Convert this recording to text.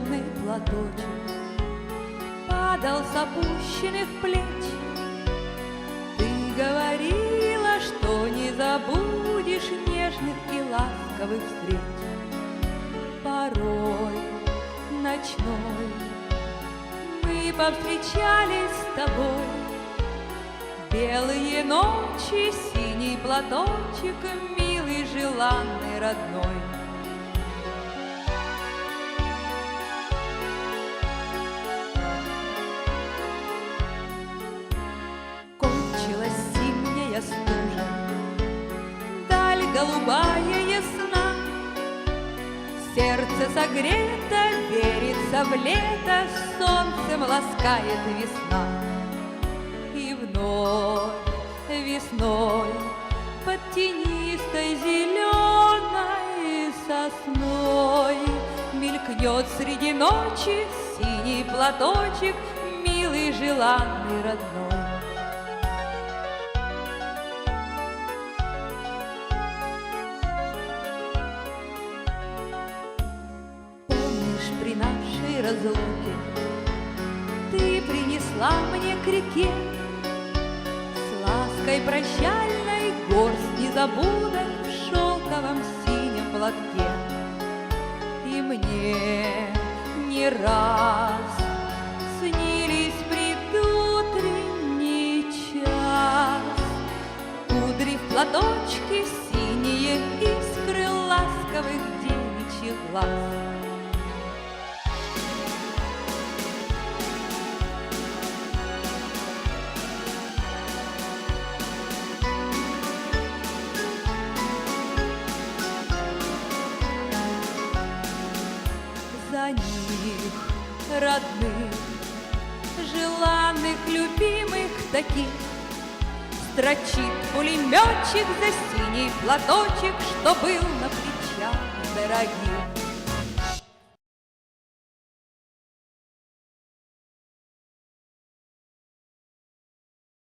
платочек. Падал с опущенных плеч. Ты говорила, что не забудешь Нежных и ласковых встреч. Порой ночной Мы повстречались с тобой. Белые ночи, синий платочек, Милый, желанный, родной. Голубая ясна, Сердце согрето, верится в лето, Солнцем ласкает весна. И вновь весной под тенистой зеленой сосной Мелькнет среди ночи синий платочек, Милый, желанный, родной. Нашей разлуке Ты принесла мне к реке С лаской прощальной горсть незабудок В шелковом синем платке. И мне не раз снились предутренний час. Кудри в платочке них, родных, желанных, любимых таких Строчит пулеметчик за синий платочек, Что был на плечах дорогих.